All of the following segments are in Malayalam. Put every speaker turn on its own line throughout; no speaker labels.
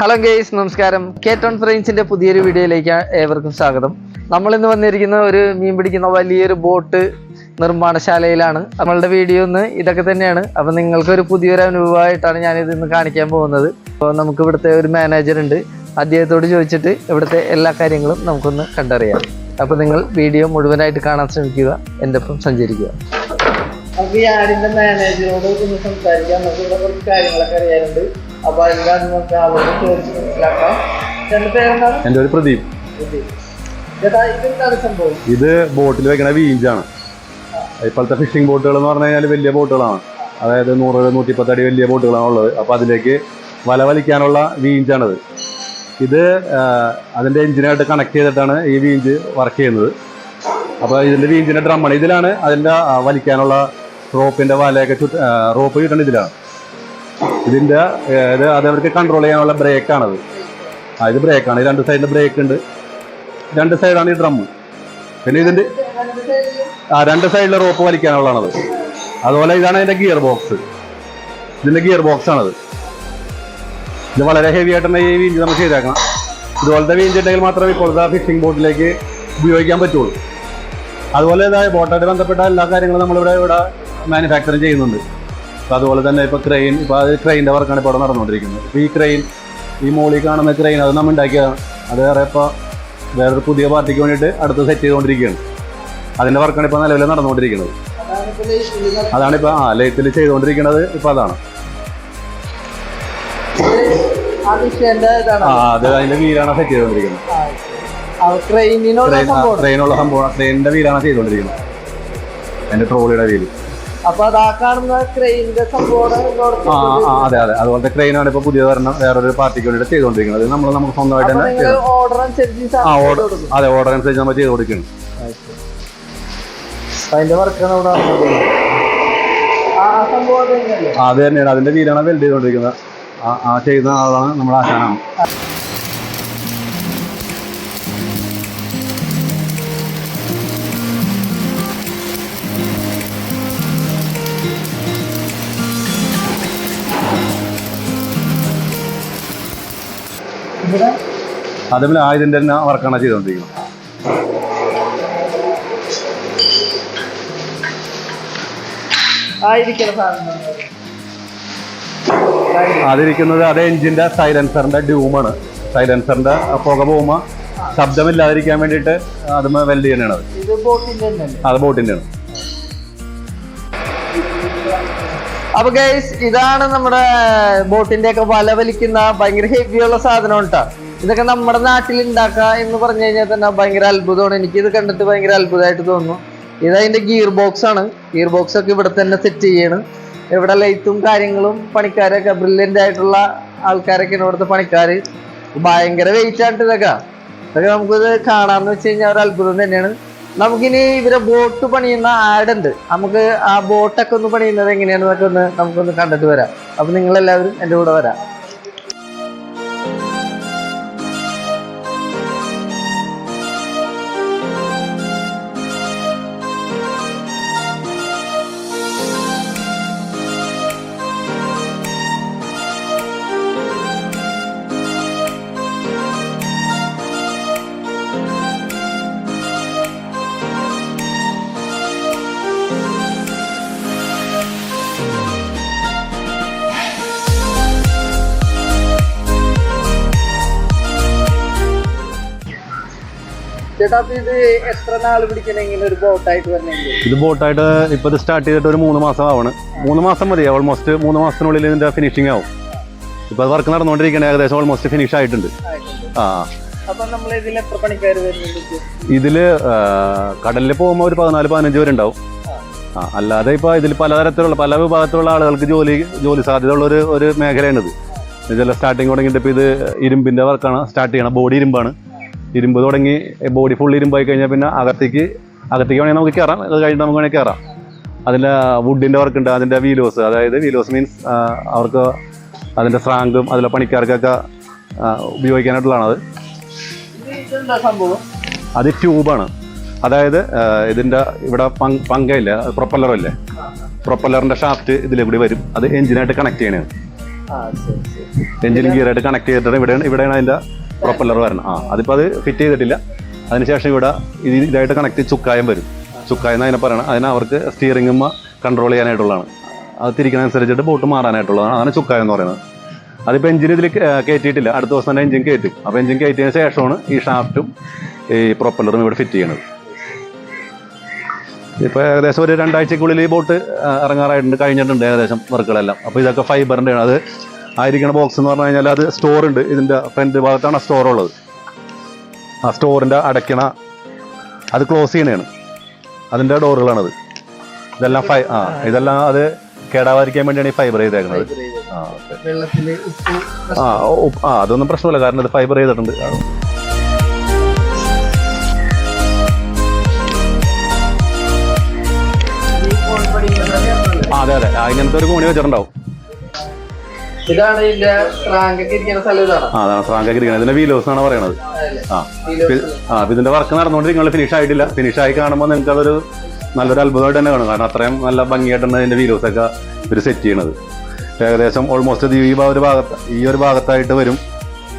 ഹലോ ഗെയ്സ് നമസ്കാരം. കേട്ടോൺ ഫ്രെയിൻസിന്റെ പുതിയൊരു വീഡിയോയിലേക്ക് ഏവർക്കും സ്വാഗതം. നമ്മൾ ഇന്ന് വന്നിരിക്കുന്ന ഒരു മീൻ പിടിക്കുന്ന വലിയൊരു ബോട്ട് നിർമ്മാണശാലയിലാണ്. നമ്മളുടെ വീഡിയോ ഒന്ന് ഇതൊക്കെ തന്നെയാണ്. അപ്പൊ നിങ്ങൾക്ക് ഒരു പുതിയൊരു അനുഭവമായിട്ടാണ് ഞാനിത് ഇന്ന് കാണിക്കാൻ പോകുന്നത്. അപ്പോൾ നമുക്ക് ഇവിടുത്തെ ഒരു മാനേജർ ഉണ്ട്. അദ്ദേഹത്തോട് ചോദിച്ചിട്ട് ഇവിടുത്തെ എല്ലാ കാര്യങ്ങളും നമുക്കൊന്ന് കണ്ടറിയാം. അപ്പൊ നിങ്ങൾ വീഡിയോ മുഴുവനായിട്ട് കാണാൻ ശ്രമിക്കുക. എന്റെ ഒപ്പം സഞ്ചരിക്കുക. അപ്പൊ ഈ ആടിന്റെ മാനേജറോട് ഒന്ന് സംസാരിക്കാം. നമുക്ക് കുറച്ച് കാര്യങ്ങളൊക്കെ അറിയാനുണ്ട്. അപ്പൊ എന്താണ് നമുക്ക് അവരോട് ചോദിച്ച് മനസ്സിലാക്കാം. ചേട്ടന്റെ പേരെന്താണ്?
എന്റെ ഒരു പ്രദീപ്.
ചേട്ടാ ഇതെന്താണ് സംഭവം?
ഇത് ബോട്ടിൽ വെക്കണ വീഞ്ചാണ്. ഇപ്പോഴത്തെ ഫിഷിംഗ് ബോട്ടുകൾ എന്ന് പറഞ്ഞു കഴിഞ്ഞാൽ വലിയ ബോട്ടുകളാണ്. അതായത് നൂറ് നൂറ്റിപ്പത്ത് അടി വലിയ ബോട്ടുകളാണ് ഉള്ളത്. അപ്പോൾ അതിലേക്ക് വല വലിക്കാനുള്ള വീഞ്ചാണിത്. ഇത് അതിന്റെ എഞ്ചിനായിട്ട് കണക്ട് ചെയ്തിട്ടാണ് ഈ വീഞ്ച് വർക്ക് ചെയ്യുന്നത്. അപ്പോൾ ഇതിന്റെ വീഞ്ചിന്റെ ഡ്രമ്മാണ് ഇതിലാണ് അതിന്റെ വലിക്കാനുള്ള റോപ്പിന്റെ വലയൊക്കെ ചുറ്റ റോപ്പ് കിട്ടണ ഇതിലാണ്. ഇതിന്റെ ഇത് അത് അവർക്ക് കൺട്രോൾ ചെയ്യാനുള്ള ബ്രേക്കാണത് ആ ഇത് ബ്രേക്കാണ് രണ്ട് സൈഡിൽ ബ്രേക്ക് ഉണ്ട്. രണ്ട് സൈഡാണ് ഈ ഡ്രമ്മ് പിന്നെ ഇതിന്റെ ആ രണ്ട് സൈഡിൽ റോപ്പ് വലിക്കാനുള്ളതാണത്. അതുപോലെ ഇതാണ് അതിന്റെ ഗിയർ ബോക്സ് ഇതിന്റെ ഗിയർ ബോക്സ് ആണത്. ഇത് വളരെ ഹെവി ആയിട്ടുള്ള ഈ വീഞ്ച് നമുക്ക് ചെയ്തേക്കണം. ഇതുപോലത്തെ വീഞ്ച് ഉണ്ടെങ്കിൽ മാത്രമേ ഇപ്പോഴത്തെ ഫിഷിംഗ് ബോട്ടിലേക്ക് ഉപയോഗിക്കാൻ പറ്റുള്ളൂ. അതുപോലെ ഇതായ ബോട്ടായിട്ട് ബന്ധപ്പെട്ട എല്ലാ കാര്യങ്ങളും നമ്മളിവിടെ ഇവിടെ മാനുഫാക്ചറിങ് ചെയ്യുന്നുണ്ട്. അപ്പോൾ അതുപോലെ തന്നെ ഇപ്പോൾ ക്രെയിൻ ഇപ്പോൾ അത് ക്രെയിന്റെ വർക്കാണ് ഇപ്പോൾ ഇവിടെ നടന്നുകൊണ്ടിരിക്കുന്നത്. ഇപ്പോൾ ഈ ക്രെയിൻ ഈ മോളിൽ കാണുന്ന ക്രെയിൻ അത് നമ്മൾ ഉണ്ടാക്കിയതാണ് അത് വേറെ ഇപ്പോൾ വേറൊരു പുതിയ പാർട്ടിക്ക് വേണ്ടിയിട്ട് അടുത്ത് സെറ്റ് ചെയ്തുകൊണ്ടിരിക്കുകയാണ്. അതിന്റെ വർക്കാണ് ഇപ്പോൾ നിലവിൽ നടന്നുകൊണ്ടിരിക്കുന്നത്. അതാണ് ഇപ്പോൾ ആ ലൈത്തിൽ ചെയ്തുകൊണ്ടിരിക്കുന്നത് ഇപ്പോൾ അതാണ്.
ആ
അത് അതിന്റെ വീലാണ് സെറ്റ് ചെയ്തുകൊണ്ടിരിക്കുന്നത്. ട്രെയിനുള്ള സംഭവം. ട്രെയിനിന്റെ വീലാണ് ചെയ്തുകൊണ്ടിരിക്കുന്നത്. എന്റെ ട്രോളിയുടെ വീൽ.
അപ്പൊ അത് ആ കാണുന്ന ക്രെയിനിന്റെ സംഭവമാണ് ഇതോടെ
ആ ആ, അതെ അതെ. അതുപോലത്തെ ക്രെയിനാണ് ഇപ്പൊ പുതിയ വരണം വേറൊരു പാർട്ടിക്ക് വേണ്ടിയിട്ട് ചെയ്തുകൊണ്ടിരിക്കുന്നത്. നമ്മൾ നമുക്ക് സ്വന്തമായിട്ട് തന്നെ.
ഓർഡർ അനുസരിച്ച്
ആ ഓർഡർ
ചെയ്ത് കൊടുക്കും.
അതെ ഓർഡർ അനുസരിച്ച് നമ്മൾ ചെയ്ത് കൊടുക്കണം
അതിന്റെ വർക്കാണ് ഇവിടെ അത്
തന്നെയാണ്. അതിന്റെ വീലാണ് വെൽഡ് ചെയ്തുകൊണ്ടിരിക്കുന്നത്. ആ ആ ചെയ്യുന്ന ആളാണ് നമ്മുടെ ആശാനാണ്. അതുപോലെ ആ ഇതിന്റെ തന്നെ വർക്കാണ് ചെയ്തുകൊണ്ടിരിക്കുന്നത് അതിരിക്കുന്നത് അതേ എഞ്ചിന്റെ സൈലൻസറിന്റെ ഡ്യൂമാണ്. സൈലൻസറിന്റെ പുക പോകുമ്പോൾ ശബ്ദമില്ലാതിരിക്കാൻ വേണ്ടിട്ട് അത് വെൽഡ് ചെയ്യണത്. അത് ബോട്ടിന്റെ ആണ്.
അപ്പൊ ഗൈസ് ഇതാണ് നമ്മുടെ ബോട്ടിന്റെ ഒക്കെ വല വലിക്കുന്ന ഭയങ്കര ഹെവിയുള്ള സാധനം കേട്ടോ ഇതൊക്കെ നമ്മുടെ നാട്ടിൽ ഉണ്ടാക്കുക എന്ന് പറഞ്ഞു കഴിഞ്ഞാൽ തന്നെ ഭയങ്കര അത്ഭുതമാണ്. എനിക്ക് ഇത് കണ്ടിട്ട് ഭയങ്കര അത്ഭുതമായിട്ട് തോന്നുന്നു. ഇത് അതിന്റെ ഗിയർ ബോക്സ് ആണ്. ഗിയർ ബോക്സ് ഒക്കെ ഇവിടെ തന്നെ സെറ്റ് ചെയ്യണം. ഇവിടെ ലൈറ്റും കാര്യങ്ങളും പണിക്കാരൊക്കെ ബ്രില്യന്റ് ആയിട്ടുള്ള ആൾക്കാരൊക്കെ ഇവിടുത്തെ പണിക്കാർ ഭയങ്കര വെയിറ്റ് ആണ് ഇതൊക്കെ. ഇതൊക്കെ നമുക്കിത് കാണാമെന്ന് വെച്ച് കഴിഞ്ഞാൽ ഒരു അത്ഭുതം തന്നെയാണ്. നമുക്കിനി ഇവരെ ബോട്ട് പണിയുന്ന ആഡ് ഉണ്ട്. നമുക്ക് ആ ബോട്ടൊക്കെ ഒന്ന് പണിയുന്നത് എങ്ങനെയാണെന്നൊക്കെ ഒന്ന് നമുക്കൊന്ന് കണ്ടിട്ട് വരാം. അപ്പം നിങ്ങളെല്ലാവരും എന്റെ കൂടെ വരാം. ചേട്ടാ ഇത് എത്ര നാൾ പിടിക്കണമെങ്കിൽ ഒരു ബോട്ടായിട്ട് വരണമെങ്കിൽ
ഇത് ബോട്ടായിട്ട് ഇപ്പൊ ഇത് സ്റ്റാർട്ട് ചെയ്തിട്ട് ഒരു മൂന്ന് മാസം ആവണ്. മൂന്ന് മാസം മതി ഓൾമോസ്റ്റ് മൂന്ന് മാസത്തിനുള്ളിൽ ഇതിന്റെ ഫിനിഷിംഗ് ആവും. ഇപ്പൊ വർക്ക് നടന്നുകൊണ്ടിരിക്കുകയാണ് ഏകദേശം ഓൾമോസ്റ്റ് ഫിനിഷ് ആയിട്ടുണ്ട്. ആ.
ഇതിൽ
കടലിൽ പോകുമ്പോൾ ഒരു പതിനാല് പതിനഞ്ച് പേരുണ്ടാവും. ആ അല്ലാതെ ഇപ്പൊ ഇതിൽ പലതരത്തിലുള്ള പല വിഭാഗത്തിലുള്ള ആളുകൾക്ക് ജോലി ജോലി സാധ്യതയുള്ള ഒരു ഒരു മേഖലയാണിത്. ഇതെല്ലാം സ്റ്റാർട്ടിങ് തുടങ്ങിയിട്ട് ഇപ്പൊ ഇത് ഇരുമ്പിന്റെ വർക്കാണ് സ്റ്റാർട്ട് ചെയ്യണം. ബോഡി ഇരുമ്പാണ്. ഇരുമ്പ് തുടങ്ങി ബോഡി ഫുൾ ഇരുമ്പായി കഴിഞ്ഞാൽ പിന്നെ അകത്തേക്ക് അകത്തേക്ക് വേണമെങ്കിൽ നമുക്ക് കയറാം അത് കഴിഞ്ഞിട്ട് നമുക്ക് വേണമെങ്കിൽ കയറാം അതിന്റെ വുഡിന്റെ വർക്ക് ഉണ്ട് അതിന്റെ വീലോസ് അതായത് വീലോസ് മീൻസ് അവർക്ക് അതിന്റെ സ്ട്രാങ്കും അതിലെ പണിക്കാർക്കൊക്കെ ഉപയോഗിക്കാനായിട്ടുള്ളതാണത് ഉപയോഗിക്കാനായിട്ടുള്ളതാണ് അത്. ട്യൂബാണ്. അതായത് ഇതിന്റെ ഇവിടെ പങ് പങ്കയില്ലേ പ്രൊപ്പല്ലറില്ലേ പ്രൊപ്പല്ലറിന്റെ ഷാഫ്റ്റ് ഇതിലെ കൂടി വരും. അത് എഞ്ചിനായിട്ട് കണക്ട് ചെയ്യണേ. എഞ്ചിനും ഗിയറായിട്ട് കണക്ട് ചെയ്തിട്ടാണ് ഇവിടെയാണ് ഇവിടെയാണ് അതിന്റെ പ്രൊപ്പല്ലർ വരണം. ആ അതിപ്പോൾ അത് ഫിറ്റ് ചെയ്തിട്ടില്ല. അതിനുശേഷം ഇവിടെ ഇത് ഇതായിട്ട് കണക്ട് ചുക്കായം വരും. ചുക്കായം എന്ന് അതിനെ പറയണം. അതിനെ അവർക്ക് സ്റ്റിയറിംഗും കൺട്രോൾ ചെയ്യാനായിട്ടുള്ളതാണ്. അത് തിരിക്കുന്ന അനുസരിച്ചിട്ട് ബോട്ട് മാറാനായിട്ടുള്ളതാണ്. അതാണ് ചുക്കായം എന്ന് പറയുന്നത്. അതിപ്പോൾ എഞ്ചിൻ ഇതിൽ കയറ്റിയിട്ടില്ല അടുത്ത ദിവസം തന്നെ എഞ്ചിൻ കയറ്റും അപ്പോൾ എഞ്ചിൻ കയറ്റിയതിന് ശേഷമാണ് ഈ ഷാഫ്റ്റും ഈ പ്രൊപ്പല്ലറും ഇവിടെ ഫിറ്റ് ചെയ്യണത്. ഇപ്പോൾ ഏകദേശം ഒരു രണ്ടാഴ്ചക്കുള്ളിൽ ഈ ബോട്ട് ഇറങ്ങാറായിട്ടുണ്ട്. കഴിഞ്ഞിട്ടുണ്ട് ഏകദേശം വർക്കുകളെല്ലാം. അപ്പോൾ ഇതൊക്കെ ഫൈബറിന്റെ ആണ് അത് ആയിരിക്കണ ബോക്സ് എന്ന് പറഞ്ഞു കഴിഞ്ഞാൽ അത് സ്റ്റോർ ഉണ്ട്. ഇതിന്റെ ഫ്രണ്ട് ഭാഗത്താണ് സ്റ്റോർ ഉള്ളത്. ആ സ്റ്റോറിന്റെ അടയ്ക്കണ അത് ക്ലോസ് ചെയ്യണതാണ് അതിന്റെ ഡോറുകളാണത് ഇതെല്ലാം ഫൈ ആ ഇതെല്ലാം അത് കേടാവാതിരിക്കാൻ വേണ്ടിയാണ് ഈ ഫൈബർ ചെയ്തേക്കുന്നത് ആ ആ ആ അതൊന്നും പ്രശ്നമില്ല. കാരണം ഇത് ഫൈബർ ചെയ്തിട്ടുണ്ട്. ആ അതെ അതെ. ആ, ഇങ്ങനത്തെ ഒരു കോണി വെച്ചിട്ടുണ്ടാവും.
ഇതാണ് ഇതിന്റെ റാങ്കൊക്കെ ഇരിക്കുന്ന സ്ഥലം ഇതാണ്.
ആ അതാണ് ഇരിക്കുന്നത്. ഇതിന്റെ വീലോസ് എന്നാണ് പറയണത്. ആ ആ അപ്പൊ ഇതിന്റെ വർക്ക് നടന്നുകൊണ്ടിരിക്കുന്നത് ഫിനിഷ് ആയിട്ടില്ല. ഫിനിഷ് ആയി കാണുമ്പോൾ നിങ്ങൾക്ക് അതൊരു നല്ലൊരു അത്ഭുതമായിട്ട് തന്നെ കാണും. കാരണം അത്രയും നല്ല ഭംഗിയായിട്ടാണ് ഇതിന്റെ വീലോസ് ഒക്കെ ഇവർ സെറ്റ് ചെയ്യണത്. ഏകദേശം ഓൾമോസ്റ്റ് ഈ ഒരു ഭാഗത്ത് ഈ ഒരു ഭാഗത്തായിട്ട് വരും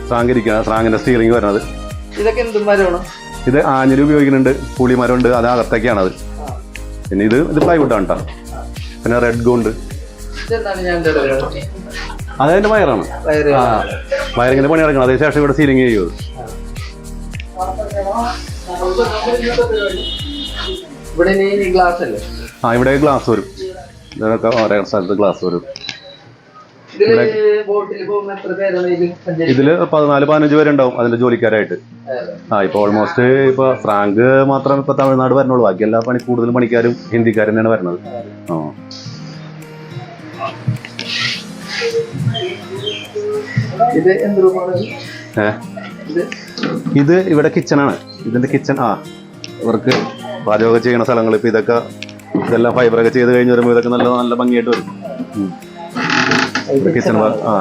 സ്രാങ്കിരിക്കുന്നത് സ്രാങ്കിന്റെ സ്റ്റീറിംഗ് സ്റ്റിയറിംഗ് വരുന്നത്.
ഇതൊക്കെ എന്തും മരമാണ്?
ഇത് ആഞ്ഞിൽ ഉപയോഗിക്കുന്നുണ്ട് പുളിമരമുണ്ട് അത് അകത്തേക്കാണത് പിന്നെ ഇത് ഇത് പ്ലൈവുഡ് ആണ് കേട്ടോ പിന്നെ റെഡ് ഗോണ്ട്
ഇതെന്താണ് ഞാൻ
അതതിന്റെ വയറാണ്. വയറിങ്ങനെ വയറിങ്ങിന്റെ പണി നടക്കണം. അതേ ശേഷം ഇവിടെ സീലിംഗ്
അല്ലേ?
ആ ഇവിടെ ഗ്ലാസ് വരും. ഇതിനൊക്കെ ഓരോ സ്ഥലത്ത് ഗ്ലാസ് വരും.
ഇതിൽ
പതിനാല് പതിനഞ്ച് പേരുണ്ടാവും അതിന്റെ ജോലിക്കാരായിട്ട്. ആ ഇപ്പൊ ഓൾമോസ്റ്റ് ഇപ്പൊ ഫ്രാങ്ക് മാത്രം ഇപ്പൊ തമിഴ്നാട് വരണുള്ളൂ. ബാക്കി എല്ലാ പണി കൂടുതൽ പണിക്കാരും ഹിന്ദിക്കാരും തന്നെയാണ് വരുന്നത് ആ.
ഇത് എന്ത് റൂമാണ്? ഇത്?
ഇവിടെ കിച്ചണാണ് ഇതിന്റെ കിച്ചൺ ആ. ഇവർക്ക് പാചകമൊക്കെ ചെയ്യണ സ്ഥലങ്ങൾ. ഇപ്പൊ ഇതൊക്കെ ഇതെല്ലാം ഫൈബർ ഒക്കെ ചെയ്ത് കഴിഞ്ഞ് വരുമ്പോൾ ഇതൊക്കെ നല്ല നല്ല ഭംഗിയായിട്ട് വരും. കിച്ചൺ ഭാഗം ആ.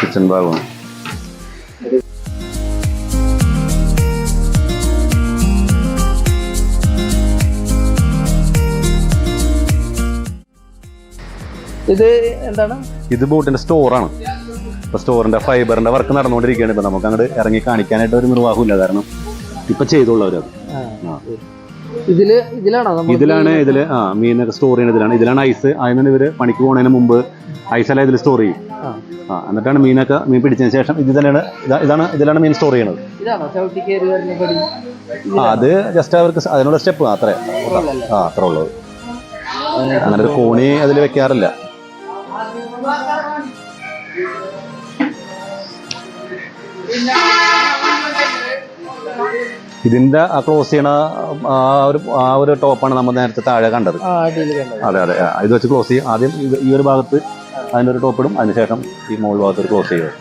കിച്ചൺ ഭാഗമാണ്.
ഇത് എന്താണ്?
ഇത് ബോട്ടിന്റെ സ്റ്റോറാണ് ഇപ്പൊ സ്റ്റോറിന്റെ ഫൈബറിന്റെ വർക്ക് നടന്നുകൊണ്ടിരിക്കുകയാണ്. ഇപ്പൊ നമുക്ക് അങ്ങോട്ട് ഇറങ്ങി കാണിക്കാനായിട്ട് ഒരു നിർവാഹമില്ല കാരണം ഇപ്പൊ ചെയ്തുള്ളവരത്
ഇതിൽ ഇതിലാണോ
ഇതിലാണ് ഇതിൽ ആ മീനൊക്കെ സ്റ്റോർ ചെയ്യുന്ന ഇതിലാണ്. ഇതിലാണ് ഐസ് അതിനാണ് ഇവർ പണിക്ക് പോകുന്നതിന് മുമ്പ് ഐസെല്ലാം ഇതിൽ സ്റ്റോർ ചെയ്യും.
ആ.
എന്നിട്ടാണ് മീനൊക്കെ മീൻ പിടിച്ചതിന് ശേഷം ഇത് തന്നെയാണ് ഇതാണ് ഇതിലാണ് മീൻ സ്റ്റോർ ചെയ്യണത് അത് ജസ്റ്റ് അവർക്ക് അതിനുള്ള സ്റ്റെപ്പ് അത്രേ. ആ അത്ര ഉള്ളത് അങ്ങനെ ഒരു കോണി അതിൽ വെക്കാറില്ല. ഇതിന്റെ ആ ക്ലോസ് ചെയ്യണ ആ ഒരു ആ ഒരു ടോപ്പാണ് നമ്മൾ നേരത്തെ താഴെ കണ്ടത്. അതെ അതെ ഇത് വെച്ച് ക്ലോസ് ചെയ്യും. ആദ്യം ഈ ഒരു ഭാഗത്ത് അതിന്റെ ഒരു ടോപ്പ് ഇടും. അതിനുശേഷം ഈ മോൾ ഭാഗത്ത് ഒരു ക്ലോസ് ചെയ്യും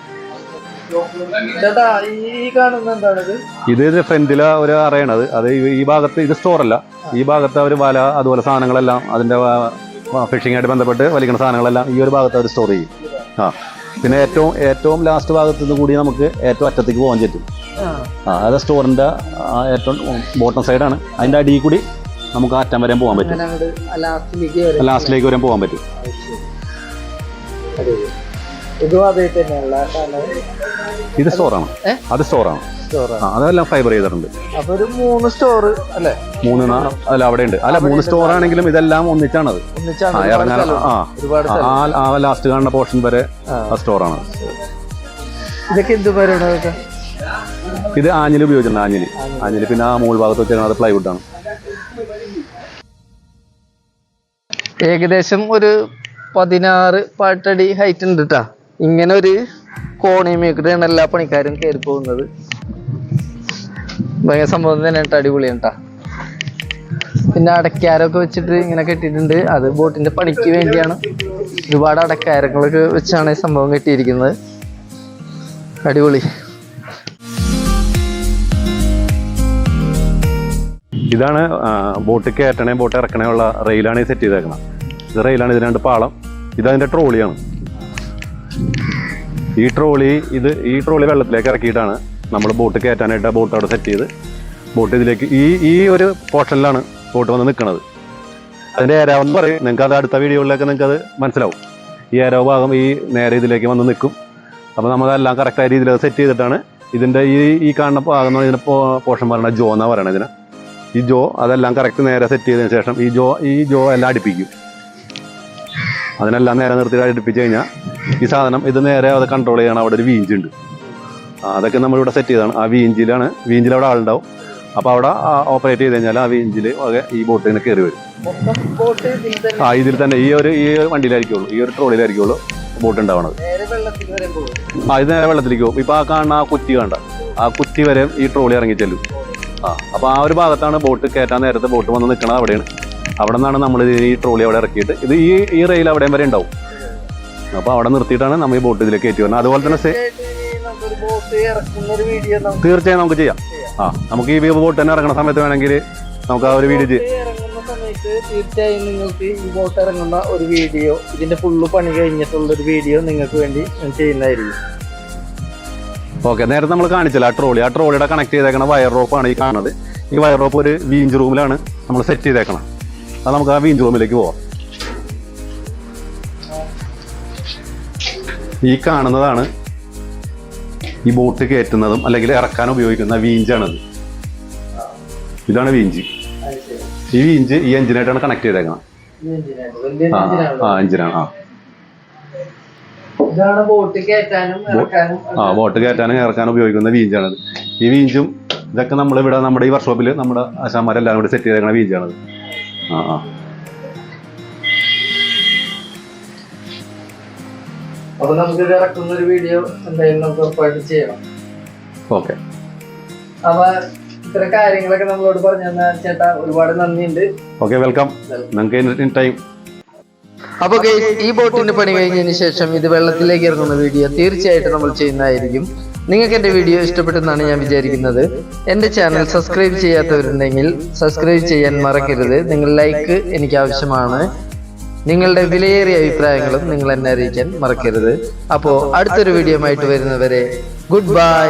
ഇത് ഫ്രണ്ടിലെ ഒരു അറയണത് അത് ഈ- ഈ ഭാഗത്ത് ഇത് സ്റ്റോറല്ല ഈ ഭാഗത്ത് അവർ വല അതുപോലെ സാധനങ്ങളെല്ലാം അതിന്റെ ഫിഷിംഗ് ആയിട്ട് ബന്ധപ്പെട്ട് വലിക്കുന്ന സാധനങ്ങളെല്ലാം ഈ ഒരു ഭാഗത്ത് അവർ സ്റ്റോർ ചെയ്യും. ആ പിന്നെ ഏറ്റവും ഏറ്റവും ലാസ്റ്റ് ഭാഗത്തു നിന്ന് കൂടി നമുക്ക് ഏറ്റവും അറ്റത്തേക്ക് പോകാൻ പറ്റും.
ആ.
അത് സ്റ്റോറിന്റെ ഏറ്റവും ബോട്ടം സൈഡാണ് അതിന്റെ അടിയിൽ കൂടി നമുക്ക് ആ അറ്റം വരെ പോകാൻ പറ്റും.
ലാസ്റ്റിലേക്ക് വരെ
പോകാൻ പറ്റും.
ഇതും
സ്റ്റോറാണ് അത് സ്റ്റോറാണ് അതെല്ലാം ഫൈബർ ചെയ്തിട്ടുണ്ട്.
അപ്പൊ ഒരു മൂന്ന് സ്റ്റോർ അല്ലേ?
മൂന്ന് അല്ല അവിടെ ഉണ്ട് അല്ല മൂന്ന് സ്റ്റോർ ആണെങ്കിലും ഇതെല്ലാം ഒന്നിച്ചാണത്. ഇറങ്ങാൻ ആ ലാസ്റ്റ് കാണുന്ന പോർഷൻ വരെ സ്റ്റോറാണ്
ഇതൊക്കെ എന്ത് പേരാണ്
ഇത് ആഞ്ഞിൽ ഉപയോഗിച്ചിട്ടുണ്ട് ആഞ്ഞിൽ ആഞ്ഞിൽ പിന്നെ ആ മുകൾ ഭാഗത്ത് വെച്ചിരുന്നത് പ്ലൈവുഡ് ആണ്.
ഏകദേശം ഒരു പതിനാറ് പാട്ടടി ഹൈറ്റ് ഉണ്ട് കേട്ടാ ഇങ്ങനെ ഒരു കോണി മേക്കിട്ടാണ് എല്ലാ പണിക്കാരും കയറി പോകുന്നത്. ഭയങ്കര സംഭവം തന്നെ കേട്ടോ അടിപൊളിയാണ് കേട്ടോ. പിന്നെ അടക്കാരൊക്കെ വെച്ചിട്ട് ഇങ്ങനെ കെട്ടിയിട്ടുണ്ട്. അത് ബോട്ടിന്റെ പണിക്ക് വേണ്ടിയാണ്. ഒരുപാട് അടക്കാരങ്ങളൊക്കെ വെച്ചാണ് ഈ സംഭവം കെട്ടിയിരിക്കുന്നത്. അടിപൊളി.
ഇതാണ് ബോട്ട് കയറ്റണേ ബോട്ട് ഇറക്കണേ ഉള്ള റെയിലാണ് സെറ്റ് ചെയ്തേക്കുന്നത് ഇത് റെയിലാണ് ഇതിന് രണ്ട് പാളം. അതിന്റെ ട്രോളിയാണ്. ഈ ട്രോളി ഇത് ഈ ട്രോളി വെള്ളത്തിലേക്ക് ഇറക്കിയിട്ടാണ് നമ്മൾ ബോട്ട് കയറ്റാനായിട്ട് ബോട്ട് അവിടെ സെറ്റ് ചെയ്ത് ബോട്ട് ഇതിലേക്ക് ഈ ഈ ഒരു പോർഷനിലാണ് ബോട്ട് വന്ന് നിൽക്കുന്നത് അതിന്റെ ഏരാവെന്ന് പറയും. നിങ്ങൾക്ക് അത് അടുത്ത വീഡിയോകളിലൊക്കെ നിങ്ങൾക്ക് അത് മനസ്സിലാവും. ഈ ഏരാവ് ഭാഗം ഈ നേരെ ഇതിലേക്ക് വന്ന് നിൽക്കും അപ്പോൾ നമ്മളതെല്ലാം കറക്റ്റായ രീതിയിൽ അത് സെറ്റ് ചെയ്തിട്ടാണ് ഇതിന്റെ ഈ ഈ കാണുന്ന ഭാഗം ഇതിന്റെ പോർഷൻ പറയുന്നത് ജോ എന്നാണ് പറയണത് ഇതിന്. ഈ ജോ അതെല്ലാം കറക്റ്റ് നേരെ സെറ്റ് ചെയ്തതിന് ശേഷം ഈ ജോ ഈ ജോ എല്ലാം അടുപ്പിക്കും. അതിനെല്ലാം നേരെ നിർത്തിയിട്ട് അടുപ്പിച്ച് കഴിഞ്ഞാൽ ഈ സാധനം ഇത് നേരെ അത് കൺട്രോൾ ചെയ്യണം. അവിടെ ഒരു വീഞ്ച് ഉണ്ട്. ആ, അതൊക്കെ നമ്മളിവിടെ സെറ്റ് ചെയ്താണ് ആ വീഞ്ചിലാണ് വീഞ്ചിൽ അവിടെ ആളുണ്ടാവും. അപ്പോൾ അവിടെ ഓപ്പറേറ്റ് ചെയ്ത് കഴിഞ്ഞാൽ ആ വീഞ്ചിൽ ഈ ബോട്ട് ഇങ്ങനെ കയറി വരും. ആ ഇതിൽ തന്നെ ഈ ഒരു ഈ ഒരു വണ്ടിയിലായിരിക്കുള്ളൂ. ഈ ഒരു ട്രോളിലായിരിക്കുള്ളൂ ബോട്ട് ഉണ്ടാവണത്. ആ ഇത് നേരെ വെള്ളത്തിലേക്ക് പോകും. ഇപ്പോൾ ആ കാണുന്ന ആ കുറ്റി കണ്ട. ആ കുറ്റി വരെ ഈ ട്രോളി ഇറങ്ങി ചെല്ലും. ആ അപ്പോൾ ആ ഒരു ഭാഗത്താണ് ബോട്ട് കയറ്റാൻ നേരത്തെ ബോട്ട് വന്ന് നിൽക്കണത് അവിടെയാണ്. അവിടെ നിന്നാണ് നമ്മൾ ഈ ട്രോളി അവിടെ ഇറക്കിയിട്ട്. ഇത് ഈ ഈ റെയിൽ അവിടെയും വരെ ഉണ്ടാവും. അപ്പോൾ അവിടെ നിർത്തിയിട്ടാണ് നമ്മൾ ഈ ബോട്ട് ഇതിലേക്ക് കയറ്റി വരുന്നത് അതുപോലെ തന്നെ തീർച്ചയായും നമുക്ക് ചെയ്യാം. ആ നമുക്ക് ഈ വീവ് ബോട്ട് തന്നെ ഇറങ്ങുന്ന സമയത്ത് വേണമെങ്കിൽ നമുക്ക് ആ ഒരു വീഡിയോ ചെയ്യാം
സമയത്ത് തീർച്ചയായും നിങ്ങൾക്ക് ഈ ബോട്ട് ഇറങ്ങുന്ന ഒരു വീഡിയോ ഇതിന്റെ ഫുള്ള് പണി കഴിഞ്ഞിട്ടുള്ള ഒരു വീഡിയോ നിങ്ങൾക്ക് വേണ്ടി ചെയ്യുന്നതായിരിക്കും.
ഓക്കെ നേരത്തെ നമ്മൾ കാണിച്ചില്ല ആ ട്രോളി ആ ട്രോളിയുടെ കണക്ട് ചെയ്തേക്കണ വയർ റോപ്പാണ് ഈ കാണുന്നത്. ഈ വയർ റോപ്പ് ഒരു വീഞ്ച് റൂമിലാണ് നമ്മൾ സെറ്റ് ചെയ്തേക്കണം അത് നമുക്ക് ആ വീഞ്ച് റൂമിലേക്ക് പോവാം. ഈ കാണുന്നതാണ് ഈ ബോട്ട് കയറ്റുന്നതും അല്ലെങ്കിൽ ഇറക്കാൻ ഉപയോഗിക്കുന്ന വീഞ്ചാണത്. ഇതാണ് വീഞ്ച്. ഈ വീഞ്ച് ഈ എഞ്ചിനായിട്ടാണ് കണക്ട് ചെയ്തേക്കണം. ആ എഞ്ചിനാണ് ആ.
ഇതാണ് ബോട്ട് കയറ്റാനും ഇറക്കാനും
ആ ബോട്ട് കയറ്റാനും ഇറക്കാനും ഉപയോഗിക്കുന്ന വീഞ്ചാണത്. ഈ വീഞ്ചും ഇതൊക്കെ നമ്മൾ ഇവിടെ നമ്മുടെ ഈ വർക്ക്ഷോപ്പിൽ നമ്മുടെ ആശാന്മാരെല്ലാം കൂടി സെറ്റ് ചെയ്തേക്കുന്ന വീഞ്ചാണത്. ആ ആ.
അപ്പൊ നമുക്ക് ഇത് ഇറക്കുന്ന ഒരു വീഡിയോ എന്തായാലും നമുക്ക് ഉറപ്പായിട്ട് ചെയ്യണം
ഓക്കെ
അപ്പൊ ഇത്ര കാര്യങ്ങളൊക്കെ നമ്മളോട് പറഞ്ഞു തന്ന ചേട്ടാ ഒരുപാട് നന്ദിയുണ്ട്.
ഓക്കെ വെൽക്കം നിങ്ങൾക്ക് ടൈം
അപ്പൊ ഈ ബോട്ടിന്റെ പണി കഴിഞ്ഞതിന് ശേഷം ഇത് വെള്ളത്തിലേക്ക് ഇറങ്ങുന്ന വീഡിയോ തീർച്ചയായിട്ടും നമ്മൾ ചെയ്യുന്നതായിരിക്കും. നിങ്ങൾക്ക് എന്റെ വീഡിയോ ഇഷ്ടപ്പെട്ടെന്നാണ് ഞാൻ വിചാരിക്കുന്നത്. എന്റെ ചാനൽ സബ്സ്ക്രൈബ് ചെയ്യാത്തവരുണ്ടെങ്കിൽ സബ്സ്ക്രൈബ് ചെയ്യാൻ മറക്കരുത്. നിങ്ങൾ ലൈക്ക് എനിക്ക് ആവശ്യമാണ്. നിങ്ങളുടെ വിലയേറിയ അഭിപ്രായങ്ങളും നിങ്ങൾ എന്നെ അറിയിക്കാൻ മറക്കരുത്. അപ്പോൾ അടുത്തൊരു വീഡിയോ ആയിട്ട് വരുന്നവരെ ഗുഡ് ബൈ